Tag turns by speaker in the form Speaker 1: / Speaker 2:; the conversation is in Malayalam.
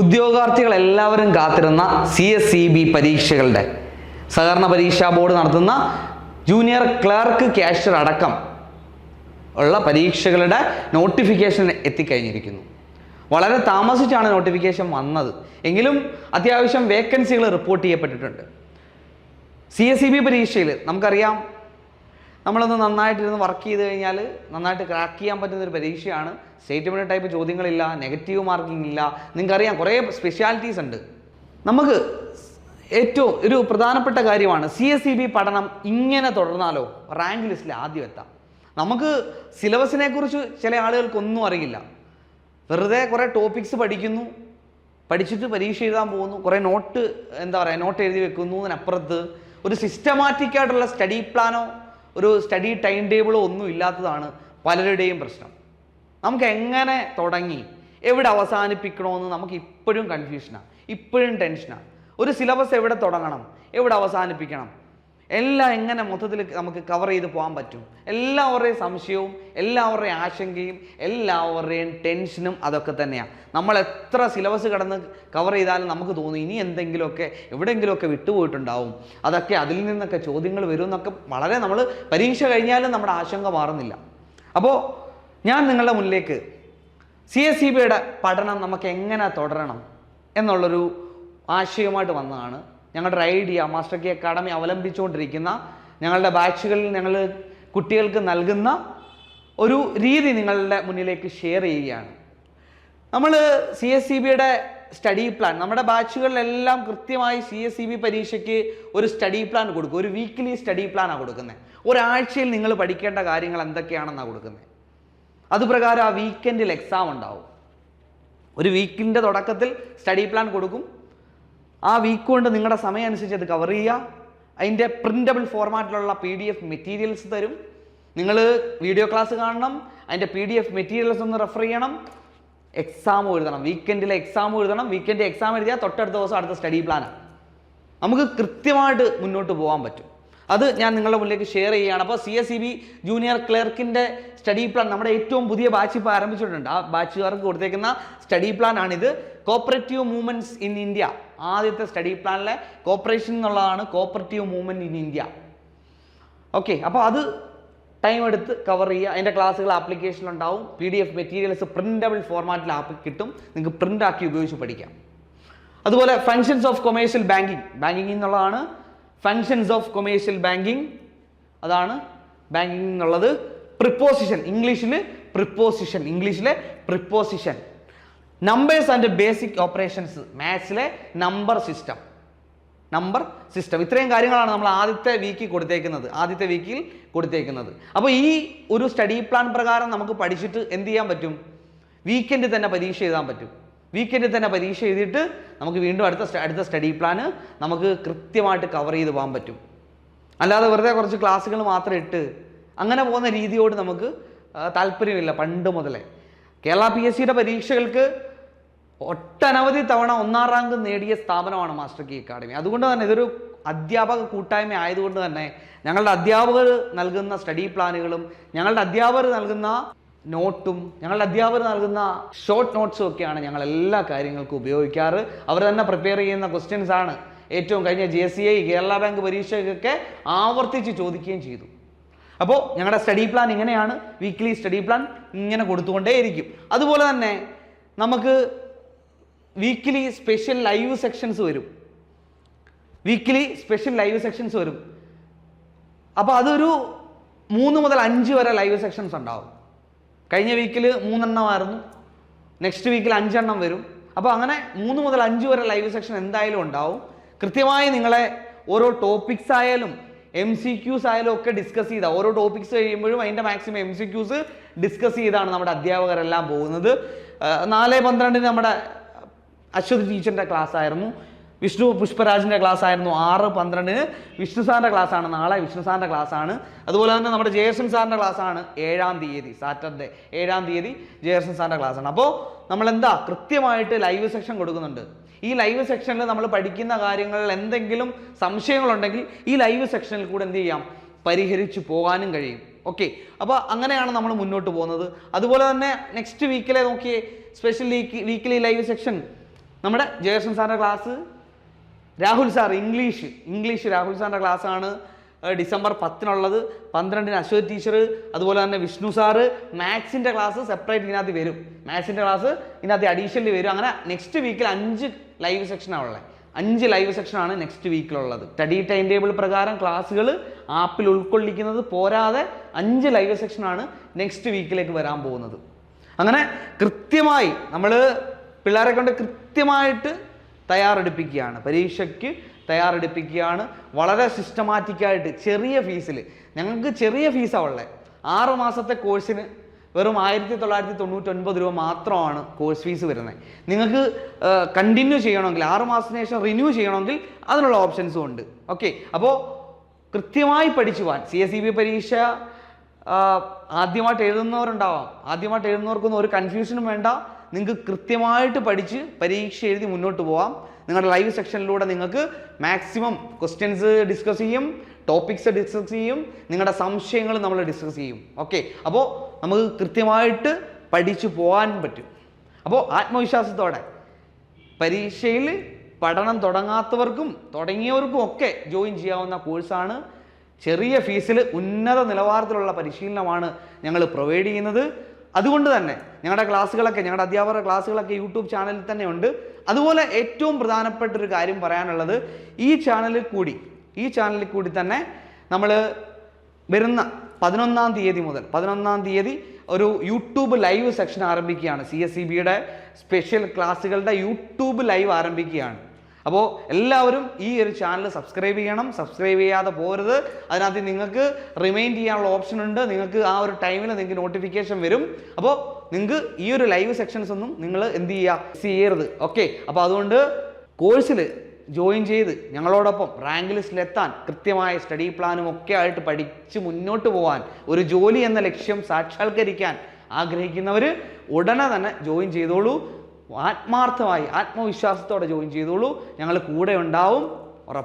Speaker 1: ഉദ്യോഗാർത്ഥികൾ എല്ലാവരും കാത്തിരുന്ന സി എസ് സി ബി പരീക്ഷകളുടെ സഹകരണ പരീക്ഷാ ബോർഡ് നടത്തുന്ന ജൂനിയർ ക്ലർക്ക് ക്യാഷ്യർ അടക്കം ഉള്ള പരീക്ഷകളുടെ നോട്ടിഫിക്കേഷൻ എത്തിക്കഴിഞ്ഞിരിക്കുന്നു. വളരെ താമസിച്ചാണ് നോട്ടിഫിക്കേഷൻ വന്നത്. എങ്കിലും അത്യാവശ്യം വേക്കൻസികൾ റിപ്പോർട്ട് ചെയ്യപ്പെട്ടിട്ടുണ്ട്. സി എസ് സി ബി പരീക്ഷയിൽ നമുക്കറിയാം നമ്മളൊന്ന് നന്നായിട്ടിരുന്ന് വർക്ക് ചെയ്ത് കഴിഞ്ഞാൽ നന്നായിട്ട് ക്രാക്ക് ചെയ്യാൻ പറ്റുന്ന ഒരു പരീക്ഷയാണ്. സ്റ്റേറ്റ്മെന്റ് ടൈപ്പ് ചോദ്യങ്ങളില്ല നെഗറ്റീവ് മാർക്കിംഗ് ഇല്ല. നിങ്ങൾക്കറിയാം കുറേ സ്പെഷ്യാലിറ്റീസ് ഉണ്ട്. നമുക്ക് ഏറ്റവും ഒരു പ്രധാനപ്പെട്ട കാര്യമാണ് സി എസ് സി ബി പഠനം ഇങ്ങനെ തുടർന്നാലോ? റാങ്ക് ലിസ്റ്റിൽ ആദ്യം എത്താം. നമുക്ക് സിലബസിനെ കുറിച്ച് ചില ആളുകൾക്കൊന്നും അറിയില്ല. വെറുതെ കുറേ ടോപ്പിക്സ് പഠിക്കുന്നു പഠിച്ചിട്ട് പരീക്ഷ എഴുതാൻ പോകുന്നു കുറേ നോട്ട് എന്താ പറയുക നോട്ട് എഴുതി വെക്കുന്നു അതിനപ്പുറത്ത്. ഒരു സിസ്റ്റമാറ്റിക് ആയിട്ടുള്ള സ്റ്റഡി പ്ലാനോ ഒരു സ്റ്റഡി ടൈം ടേബിളോ ഒന്നും ഇല്ലാത്തതാണ് പലരുടെയും പ്രശ്നം. നമുക്ക് എങ്ങനെ തുടങ്ങി? എവിടെ അവസാനിപ്പിക്കണമെന്ന് നമുക്ക് ഇപ്പോഴും കൺഫ്യൂഷനാണ് ഇപ്പോഴും ടെൻഷനാണ് ഒരു സിലബസ് എവിടെ തുടങ്ങണം? എവിടെ അവസാനിപ്പിക്കണം? എല്ലാം എങ്ങനെ മൊത്തത്തിൽ നമുക്ക് കവർ ചെയ്ത് പോകാൻ പറ്റും. എല്ലാവരുടെയും സംശയവും എല്ലാവരുടെയും ആശങ്കയും എല്ലാവരുടെയും ടെൻഷനും അതൊക്കെ തന്നെയാണ് നമ്മൾ എത്ര സിലബസ് കടന്ന് കവർ ചെയ്താലും നമുക്ക് തോന്നും ഇനി എന്തെങ്കിലുമൊക്കെ എവിടെയെങ്കിലുമൊക്കെ വിട്ടുപോയിട്ടുണ്ടാവും. അതൊക്കെ അതിൽ നിന്നൊക്കെ ചോദ്യങ്ങൾ വരും എന്നൊക്കെ വളരെ നമ്മൾ പരീക്ഷ കഴിഞ്ഞാലും നമ്മുടെ ആശങ്ക മാറുന്നില്ല. അപ്പോൾ ഞാൻ നിങ്ങളുടെ മുന്നിലേക്ക് സി എസ് സി ബിയുടെ പഠനം നമുക്ക് എങ്ങനെ തുടരണം എന്നുള്ളൊരു ആശയവുമായിട്ട് വന്നതാണ്. ഞങ്ങളുടെ ഐഡിയ മാസ്റ്റർ കെ അക്കാഡമി അവലംബിച്ചുകൊണ്ടിരിക്കുന്ന ഞങ്ങളുടെ ബാച്ചുകളിൽ ഞങ്ങൾ കുട്ടികൾക്ക് നൽകുന്ന ഒരു രീതി നിങ്ങളുടെ മുന്നിലേക്ക് ഷെയർ ചെയ്യുകയാണ്. നമ്മൾ സി എസ് സി ബിയുടെ സ്റ്റഡി പ്ലാൻ നമ്മുടെ ബാച്ചുകളിലെല്ലാം കൃത്യമായി സി എസ് സി ബി പരീക്ഷയ്ക്ക് ഒരു സ്റ്റഡി പ്ലാൻ കൊടുക്കും. ഒരു വീക്ക്ലി സ്റ്റഡി പ്ലാനാണ് കൊടുക്കുന്നത് ഒരാഴ്ചയിൽ നിങ്ങൾ പഠിക്കേണ്ട കാര്യങ്ങൾ എന്തൊക്കെയാണെന്നാണ് കൊടുക്കുന്നത് അതുപ്രകാരം ആ വീക്കെൻഡിൽ എക്സാം ഉണ്ടാവും. ഒരു വീക്കിന്റെ തുടക്കത്തിൽ സ്റ്റഡി പ്ലാൻ കൊടുക്കും. ആ വീക്ക് കൊണ്ട് നിങ്ങളുടെ സമയം അനുസരിച്ച് അത് കവർ ചെയ്യുക അതിന്റെ പ്രിന്റബിൾ ഫോർമാറ്റിലുള്ള പി ഡി എഫ് മെറ്റീരിയൽസ് തരും. നിങ്ങൾ വീഡിയോ ക്ലാസ് കാണണം. അതിന്റെ പി ഡി എഫ് മെറ്റീരിയൽസ് ഒന്ന് റെഫർ ചെയ്യണം. എക്സാം എഴുതണം. വീക്കെൻഡിലെ എക്സാം എഴുതണം. വീക്കെൻഡ് എക്സാം എഴുതിയാൽ തൊട്ടടുത്ത ദിവസം അടുത്ത സ്റ്റഡി പ്ലാനാണ് നമുക്ക് കൃത്യമായിട്ട് മുന്നോട്ട് പോകാൻ പറ്റും. അത് ഞാൻ നിങ്ങളുടെ മുന്നിലേക്ക് ഷെയർ ചെയ്യുകയാണ്. അപ്പോൾ C S E B junior ക്ലർക്കിന്റെ study plan നമ്മുടെ ഏറ്റവും പുതിയ ബാച്ച് ഇപ്പോൾ ആരംഭിച്ചിട്ടുണ്ട്. ആ ബാച്ചുകാർക്ക് കൊടുത്തേക്കുന്ന സ്റ്റഡി പ്ലാൻ ആണിത്. കോപ്പറേറ്റീവ് മൂവ്മെന്റ്സ് ഇൻ ഇന്ത്യ ആദ്യത്തെ സ്റ്റഡി പ്ലാനിലെ കോപ്പറേഷൻ എന്നുള്ളതാണ് cooperative movement in India okay അപ്പോൾ അത് ടൈം എടുത്ത് കവർ ചെയ്യുക. അതിന്റെ ക്ലാസ്സുകൾ ആപ്ലിക്കേഷനിലുണ്ടാവും P D F materials printable ഫോർമാറ്റിൽ ആപ്പ് കിട്ടും. നിങ്ങൾക്ക് പ്രിന്റ് ആക്കി ഉപയോഗിച്ച് പഠിക്കാം. അതുപോലെ functions of commercial banking banking എന്നുള്ളതാണ് ഫങ്ഷൻസ് ഓഫ് കൊമേഴ്ഷ്യൽ ബാങ്കിങ് അതാണ് ബാങ്കിങ് എന്നുള്ളത്. പ്രിപ്പോസിഷൻ ഇംഗ്ലീഷിൽ പ്രിപ്പോസിഷൻ ഇംഗ്ലീഷിലെ preposition numbers and basic operations മാത്സിലെ number system number system ഇത്രയും കാര്യങ്ങളാണ് നമ്മൾ ആദ്യത്തെ വീക്കിൽ കൊടുത്തേക്കുന്നത്. ആദ്യത്തെ വീക്കിൽ കൊടുത്തേക്കുന്നത്. അപ്പോൾ ഈ ഒരു സ്റ്റഡി പ്ലാൻ പ്രകാരം നമുക്ക് പഠിച്ചിട്ട് എന്ത് ചെയ്യാൻ പറ്റും? വീക്കെൻഡിൽ തന്നെ പരീക്ഷ എഴുതാൻ പറ്റും. വീക്കെൻഡിൽ തന്നെ പരീക്ഷ എഴുതിയിട്ട് നമുക്ക് വീണ്ടും അടുത്ത അടുത്ത സ്റ്റഡി പ്ലാൻ നമുക്ക് കൃത്യമായിട്ട് കവർ ചെയ്ത് പോകാൻ പറ്റും. അല്ലാതെ വെറുതെ കുറച്ച് ക്ലാസ്സുകൾ മാത്രം ഇട്ട് അങ്ങനെ പോകുന്ന രീതിയോട് നമുക്ക് താല്പര്യമില്ല പണ്ട് മുതലേ. കേരള പി എസ് സിയുടെ പരീക്ഷകൾക്ക് ഒട്ടനവധി തവണ ഒന്നാം റാങ്ക് നേടിയ സ്ഥാപനമാണ് മാസ്റ്റർ കീ അക്കാഡമി അതുകൊണ്ട് തന്നെ ഇതൊരു അധ്യാപക കൂട്ടായ്മ ആയതുകൊണ്ട് തന്നെ ഞങ്ങളുടെ അധ്യാപകർ നൽകുന്ന സ്റ്റഡി പ്ലാനുകളും ഞങ്ങളുടെ അധ്യാപകർ നൽകുന്ന നോട്ടും ഞങ്ങളുടെ അധ്യാപകർ നൽകുന്ന ഷോർട്ട് നോട്ട്സും ഒക്കെയാണ് ഞങ്ങൾ എല്ലാ കാര്യങ്ങൾക്കും ഉപയോഗിക്കാറ്. അവർ തന്നെ പ്രിപ്പയർ ചെയ്യുന്ന ക്വസ്റ്റ്യൻസ് ആണ് ഏറ്റവും കഴിഞ്ഞ J C I Kerala bank പരീക്ഷയ്ക്കൊക്കെ ആവർത്തിച്ച് ചോദിക്കുകയും ചെയ്തു. അപ്പോൾ ഞങ്ങളുടെ സ്റ്റഡി പ്ലാൻ ഇങ്ങനെയാണ്. വീക്ക്ലി സ്റ്റഡി പ്ലാൻ ഇങ്ങനെ കൊടുത്തുകൊണ്ടേയിരിക്കും. അതുപോലെ തന്നെ നമുക്ക് വീക്ക്ലി സ്പെഷ്യൽ ലൈവ് സെക്ഷൻസ് വരും. വീക്കിലി സ്പെഷ്യൽ ലൈവ് സെക്ഷൻസ് വരും. അപ്പോൾ അതൊരു മൂന്ന് മുതൽ അഞ്ച് വരെ ലൈവ് സെക്ഷൻസ് ഉണ്ടാവും. കഴിഞ്ഞ വീക്കിൽ മൂന്നെണ്ണമായിരുന്നു നെക്സ്റ്റ് വീക്കിൽ അഞ്ചെണ്ണം വരും. അപ്പോൾ അങ്ങനെ മൂന്ന് മുതൽ അഞ്ച് വരെ ലൈവ് സെക്ഷൻ എന്തായാലും ഉണ്ടാവും. കൃത്യമായി നിങ്ങളെ ഓരോ ടോപ്പിക്സ് ആയാലും എം സി ക്യൂസ് ആയാലും ഒക്കെ ഡിസ്കസ് ചെയ്താൽ ഓരോ ടോപ്പിക്സ് കഴിയുമ്പോഴും അതിന്റെ maximum M C Qs discuss ചെയ്താണ് നമ്മുടെ അധ്യാപകരെല്ലാം പോകുന്നത്. നാല് പന്ത്രണ്ടിന് നമ്മുടെ അശ്വതി ടീച്ചറിന്റെ ക്ലാസ് ആയിരുന്നു. വിഷ്ണു പുഷ്പരാജിന്റെ ക്ലാസ് ആയിരുന്നു. ആറ് പന്ത്രണ്ടിന് വിഷ്ണു സാറിന്റെ ക്ലാസ് ആണ്. നാളെ വിഷ്ണു സാറിന്റെ ക്ലാസ് ആണ്. അതുപോലെ തന്നെ നമ്മുടെ ജയസൻ സാറിന്റെ ക്ലാസ് ആണ്. ഏഴാം തീയതി സാറ്റർഡേ. ഏഴാം തീയതി ജയസൻ സാറിന്റെ ക്ലാസ് ആണ്. അപ്പോൾ നമ്മൾ എന്താ കൃത്യമായിട്ട് ലൈവ് സെക്ഷൻ കൊടുക്കുന്നുണ്ട്. ഈ ലൈവ് സെക്ഷനിൽ നമ്മൾ പഠിക്കുന്ന കാര്യങ്ങളിൽ എന്തെങ്കിലും സംശയങ്ങളുണ്ടെങ്കിൽ ഈ ലൈവ് സെക്ഷനിൽ കൂടെ എന്ത് ചെയ്യാം? പരിഹരിച്ചു പോകാനും കഴിയും. ഓക്കെ അപ്പോൾ അങ്ങനെയാണ് നമ്മൾ മുന്നോട്ട് പോകുന്നത്. അതുപോലെ തന്നെ നെക്സ്റ്റ് വീക്കിലെ നോക്കിയേ സ്പെഷ്യൽ വീക്കിലി ലൈവ് സെക്ഷൻ നമ്മുടെ ജയകൃഷ്ണൻ സാറിന്റെ class Rahul sir English English Rahul സാറിന്റെ ക്ലാസ്സാണ് ഡിസംബർ പത്തിനുള്ളത്. പന്ത്രണ്ടിന് അശ്വത് ടീച്ചർ അതുപോലെ തന്നെ വിഷ്ണു സാറ് മാത്സിന്റെ ക്ലാസ് സെപ്പറേറ്റ് ഇതിനകത്ത് വരും. മാത്സിന്റെ ക്ലാസ് ഇതിനകത്ത് അഡീഷണലി വരും. അങ്ങനെ നെക്സ്റ്റ് വീക്കിൽ അഞ്ച് ലൈവ് സെക്ഷനാണ് ഉള്ളത് അഞ്ച് ലൈവ് സെക്ഷനാണ് നെക്സ്റ്റ് വീക്കിലുള്ളത് സ്റ്റഡി ടൈം ടേബിൾ പ്രകാരം ക്ലാസ്സുകൾ ആപ്പിൽ ഉൾക്കൊള്ളിക്കുന്നത് പോരാതെ അഞ്ച് ലൈവ് സെക്ഷനാണ് നെക്സ്റ്റ് വീക്കിലേക്ക് വരാൻ പോകുന്നത്. അങ്ങനെ കൃത്യമായി നമ്മൾ പിള്ളേരെ കൊണ്ട് കൃത്യമായിട്ട് തയ്യാറെടുപ്പിക്കുകയാണ്. പരീക്ഷയ്ക്ക് തയ്യാറെടുപ്പിക്കുകയാണ്. വളരെ സിസ്റ്റമാറ്റിക്കായിട്ട് ചെറിയ ഫീസിൽ ഞങ്ങൾക്ക് ചെറിയ ഫീസാണ് ഉള്ളത് ആറ് മാസത്തെ കോഴ്സിന് വെറും ആയിരത്തി തൊള്ളായിരത്തി തൊണ്ണൂറ്റൊൻപത് രൂപ മാത്രമാണ് കോഴ്സ് ഫീസ് വരുന്നത് നിങ്ങൾക്ക് കണ്ടിന്യൂ ചെയ്യണമെങ്കിൽ ആറ് മാസത്തിന് ശേഷം റിന്യൂ ചെയ്യണമെങ്കിൽ അതിനുള്ള ഓപ്ഷൻസും ഉണ്ട്. ഓക്കെ അപ്പോൾ കൃത്യമായി പഠിച്ചു പോകാൻ സി എസ് ബി പരീക്ഷ ആ, ആദ്യമായിട്ട് എഴുതുന്നവരുണ്ടാവാം. ആദ്യമായിട്ട് എഴുതുന്നവർക്കൊന്നും ഒരു കൺഫ്യൂഷനും വേണ്ട. നിങ്ങൾക്ക് കൃത്യമായിട്ട് പഠിച്ച് പരീക്ഷ എഴുതി മുന്നോട്ട് പോവാം. നിങ്ങളുടെ ലൈവ് സെക്ഷനിലൂടെ നിങ്ങൾക്ക് മാക്സിമം ക്വസ്റ്റ്യൻസ് ഡിസ്കസ് ചെയ്യും ടോപ്പിക്സ് ഡിസ്കസ് ചെയ്യും നിങ്ങളുടെ സംശയങ്ങൾ നമ്മൾ ഡിസ്കസ് ചെയ്യും. ഓക്കെ അപ്പോൾ നമുക്ക് കൃത്യമായിട്ട് പഠിച്ചു പോകാൻ പറ്റും. അപ്പോൾ ആത്മവിശ്വാസത്തോടെ പരീക്ഷയിൽ പഠനം തുടങ്ങാത്തവർക്കും തുടങ്ങിയവർക്കും ഒക്കെ ജോയിൻ ചെയ്യാവുന്ന കോഴ്സാണ് ചെറിയ ഫീസിൽ ഉന്നത നിലവാരത്തിലുള്ള പരിശീലനമാണ് ഞങ്ങൾ പ്രൊവൈഡ് ചെയ്യുന്നത്. അതുകൊണ്ട് തന്നെ ഞങ്ങളുടെ ക്ലാസ്സുകളൊക്കെ ഞങ്ങളുടെ അധ്യാപകരുടെ ക്ലാസ്സുകളൊക്കെ യൂട്യൂബ് ചാനലിൽ തന്നെ ഉണ്ട്. അതുപോലെ ഏറ്റവും പ്രധാനപ്പെട്ട ഒരു കാര്യം പറയാനുള്ളത് ഈ ചാനലിൽ കൂടി ഈ ചാനലിൽ കൂടി തന്നെ നമ്മൾ വരുന്ന പതിനൊന്നാം തീയതി മുതൽ പതിനൊന്നാം തീയതി ഒരു യൂട്യൂബ് ലൈവ് സെക്ഷൻ ആരംഭിക്കുകയാണ്. സി എസ് സി ബിയുടെ സ്പെഷ്യൽ ക്ലാസ്സുകളുടെ യൂട്യൂബ് ലൈവ് ആരംഭിക്കുകയാണ്. അപ്പോൾ എല്ലാവരും ഈ ഒരു ചാനൽ സബ്സ്ക്രൈബ് ചെയ്യണം. സബ്സ്ക്രൈബ് ചെയ്യാതെ പോരുത്. അതിനകത്ത് നിങ്ങൾക്ക് റിമൈൻഡ് ചെയ്യാനുള്ള ഓപ്ഷൻ ഉണ്ട്. നിങ്ങൾക്ക് ആ ഒരു ടൈമിൽ നിങ്ങൾക്ക് നോട്ടിഫിക്കേഷൻ വരും. അപ്പോൾ നിങ്ങൾക്ക് ഈ ഒരു ലൈവ് സെക്ഷൻസ് ഒന്നും നിങ്ങൾ എന്ത് ചെയ്യുക മിസ് ചെയ്യരുത്. ഓക്കെ അപ്പോൾ അതുകൊണ്ട് കോഴ്സിൽ ജോയിൻ ചെയ്ത് ഞങ്ങളോടൊപ്പം റാങ്ക് ലിസ്റ്റിലെത്താൻ കൃത്യമായ സ്റ്റഡി പ്ലാനും ഒക്കെ ആയിട്ട് പഠിച്ച് മുന്നോട്ട് പോകാൻ ഒരു ജോലി എന്ന ലക്ഷ്യം സാക്ഷാത്കരിക്കാൻ ആഗ്രഹിക്കുന്നവർ ഉടനെ തന്നെ ജോയിൻ ചെയ്തോളൂ. ആത്മാർത്ഥമായി ആത്മവിശ്വാസത്തോടെ ജോയിൻ ചെയ്തോളൂ. ഞങ്ങൾ കൂടെ ഉണ്ടാവും.